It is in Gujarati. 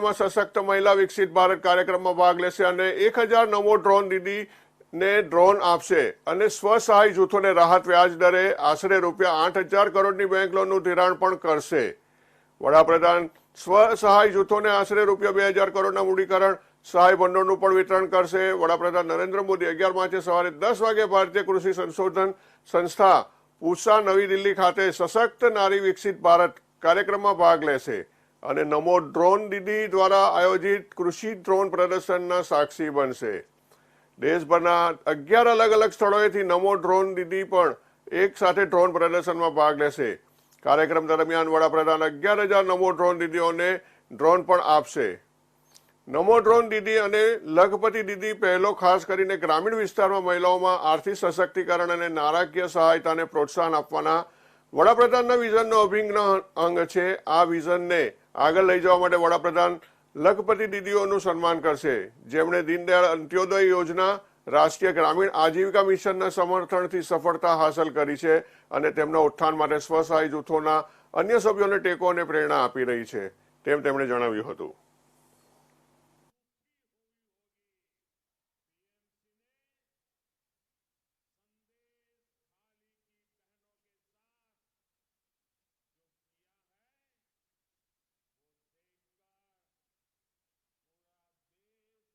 દિલ્હીમાં સશક્ત મહિલા વિકસિત ભારત કાર્યક્રમમાં ભાગ લેશે અને એક નમો ડ્રોન દીદી ને ડ્રોન આપશે અને સ્વસહાય જૂથોને રાહત વ્યાજ દરે આશરે રૂપિયા આઠ હજાર કરોડની બેંક લોનનું ધિરાણ પણ કરશે. વડાપ્રધાન સ્વસહાય જૂથોને આશરે રૂપિયા બે હજાર કરોડના મૂડીકરણ સહાય ભંડોળનું પણ વિતરણ કરશે. વડાપ્રધાન નરેન્દ્ર મોદી અગિયાર માર્ચે સવારે દસ વાગે ભારતીય કૃષિ સંશોધન સંસ્થા પૂસા નવી દિલ્હી ખાતે સશક્ત નારી વિકસિત ભારત કાર્યક્રમમાં ભાગ લેશે. અને નમો ડ્રોન દીદી દ્વારા આયોજિત કૃષિ ડ્રોન પ્રદર્શનના સાક્ષી બનશે. દેશભરના અગિયાર અલગ અલગ સ્થળોએથી નમો ડ્રોન દીદી પણ એક સાથે ડ્રોન પ્રદર્શનમાં ભાગ લેશે. કાર્યક્રમ દરમિયાન વડાપ્રધાન અગિયાર હજાર નમો ડ્રોન દીદીઓને ડ્રોન પણ આપશે. નમો ડ્રોન દીદી અને લઘપતિ દીદી પહેલો ખાસ કરીને ગ્રામીણ વિસ્તારમાં મહિલાઓમાં આર્થિક સશક્તિકરણ અને નાણાકીય સહાયતાને પ્રોત્સાહન આપવાના વડાપ્રધાનના વિઝનનો અભિન્ન અંગ છે. આ વિઝનને આગળ લઈ જવા માટે વડાપ્રધાન લખપતિ દીદીઓનું સન્માન કરશે. જેમણે દીનદયાળ અંત્યોદય યોજના, રાષ્ટ્રીય ગ્રામીણ આજીવિકા મિશનના સમર્થનથી સફળતા હાંસલ કરી છે અને તેમના ઉત્થાન માટે સ્વસહાય જૂથોના અન્ય સભ્યોને ટેકો અને પ્રેરણા આપી રહી છે, તેમ તેમણે જણાવ્યું હતું.